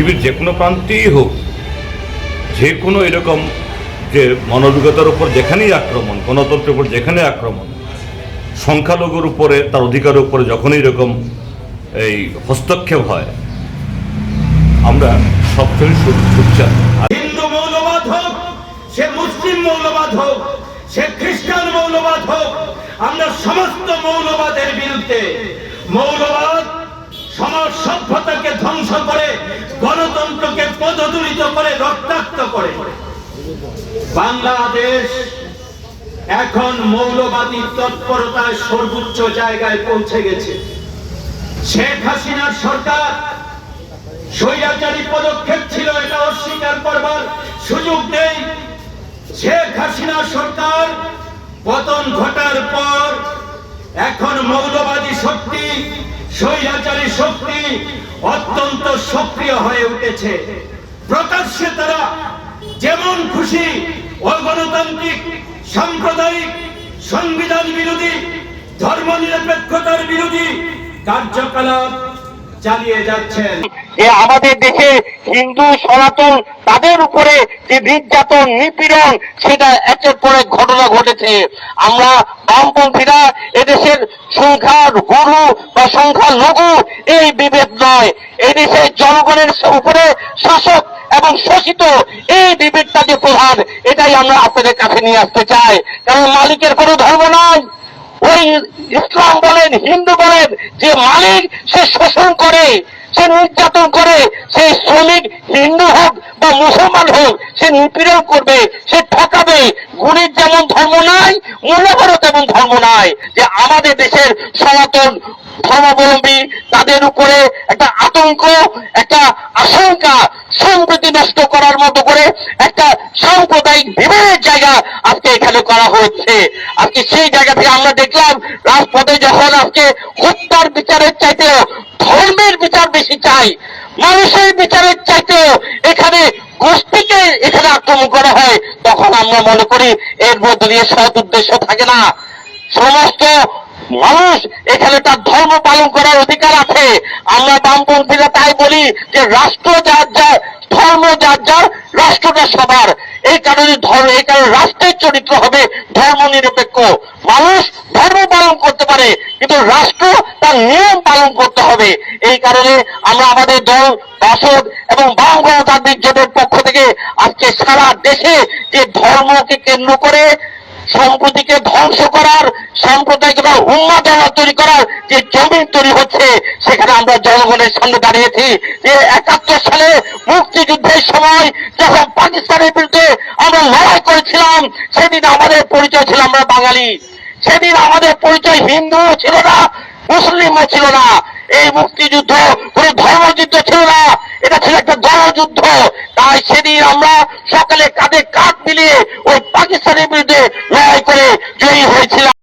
পৃথিবীর যে কোনো প্রান্তেই হোক, যে কোনো এরকম যে মানবিকতার উপর যেখানেই আক্রমণ, গণতন্ত্রের উপর যেখানে আক্রমণ, সংখ্যালঘুর উপরে তার অধিকারের উপরে যখনই এরকম এই হস্তক্ষেপ হয়, আমরা সবসময় সোচ্চার আর হিন্দু মৌলবাদ হোক, সে মুসলিম মৌলবাদ হোক, সে খ্রিস্টান মৌলবাদ হোক, আমরা সমস্ত মৌলবাদের বিরুদ্ধে মৌলবাদ সভ্যতাকে ধ্বংস করে, গণতন্ত্রকে পদদলিত করে, রক্তাক্ত করে। বাংলাদেশ এখন মৌলবাদী তৎপরতায় সর্বোচ্চ জায়গায় পৌঁছে গেছে। শেখ হাসিনার সরকার স্বৈরাচারী পদক্ষেপ ছিল, এটা অস্বীকার করবার সুযোগ নেই। শেখ হাসিনা সরকার পতন ঘটার পর এখন মৌলবাদী শক্তি স্বৈরাচারী শক্তি অত্যন্ত সক্রিয় হয়ে উঠেছে। প্রকাশ্যে তারা যেমন খুশি অগণতান্ত্রিক, সাম্প্রদায়িক, সংবিধান বিরোধী ধর্ম নিরপেক্ষতার বিরোধী কার্যকলাপ চালিয়ে যাচ্ছেন। যে আমাদের দেশে হিন্দু, সনাতন, তাদের উপরে যে নির্যাতন, নিপীড়ন, সেটা একের পর এক ঘটনা ঘটেছে। আমরা বামপন্থীরা এদেশের সংখ্যার গুরু বা সংখ্যা লঘু, এই বিভেদ নয়। এদেশের জনগণের উপরে শাসক এবং শোষিত, এই বিভেদটা যে প্রধান, এটাই আমরা আপনাদের কাছে নিয়ে আসতে চাই। কারণ মালিকের কোনো ধর্ম নয় ওই ইসলাম বলেন, হিন্দু বলেন, যে মালিক সে শোষণ করে। সে নির্যাতন করে, সে শ্রমিক, হিন্দু হোক বা মুসলমান হোক, সে নিপীড়ন করবে, সে ঠকাবে। গুণের যেমন ধর্ম নাই মূল্যবারও তেমন ধর্ম নাই যে আমাদের দেশের সনাতন ধর্মাবলম্বী তাদের উপরে একটা আতঙ্ক, একটা আশঙ্কা সম্প্রীতি নষ্ট করার মতো করে একটা সাম্প্রদায়িক বিভেদের জায়গা আজকে এখানে করা হচ্ছে। আজকে সেই জায়গা থেকে আমরা দেখলাম, রাজপথে যখন আজকে হত্যার বিচারের চাইতেও ধর্মের বিচার বেশি চাই। মানুষের বিচারের চাইতেও এখানে গোষ্ঠীকে এখানে আক্রমণ করা হয়, তখন আমরা মনে করি এর মধ্যে দিয়ে সৎ উদ্দেশ্য থাকে না। সমস্ত মানুষ এখানে তার ধর্ম পালন করার অধিকার আছে। আমরা বামপন্থীরা তাই বলি যে রাষ্ট্র যার যার, ধর্ম যার যার, রাষ্ট্রটা সবার। এই কারণে ধর্ম, এই কারণে রাষ্ট্রের চরিত্র হবে ধর্ম নিরপেক্ষ মানুষ ধর্ম পালন করতে পারে কিন্তু রাষ্ট্র তার নিয়ম পালন করতে হবে। এই কারণে আমরা আমাদের দল, বাসদ এবং বাম গণতান্ত্রিক জোটের পক্ষ থেকে আজকে সারা দেশে যে ধর্মকে কেন্দ্র করে সম্প্রতিকে ধ্বংস করার, সাম্প্রদায়িক বা উন্মাদনা তৈরি করার যে জমি তৈরি হচ্ছে, সেখানে আমরা জনগণের সামনে দাঁড়িয়েছি যে একাত্তর সালে মুক্তিযুদ্ধের সময় যখন পাকিস্তানের বিরুদ্ধে আমরা লড়াই করেছিলাম, সেদিন আমাদের পরিচয় ছিল আমরা বাঙালি। সেদিন আমাদের পরিচয় হিন্দু ছিল না মুসলিমও ছিল না। এই মুক্তিযুদ্ধ কোন ধর্মযুদ্ধ ছিল না, এটা ছিল একটা গণযুদ্ধ। তাই সেদিন আমরা সকালে কাঁধে কাঁধ মিলিয়ে ওই পাকিস্তানের বিরুদ্ধে লড়াই করে জয়ী হয়েছিলাম।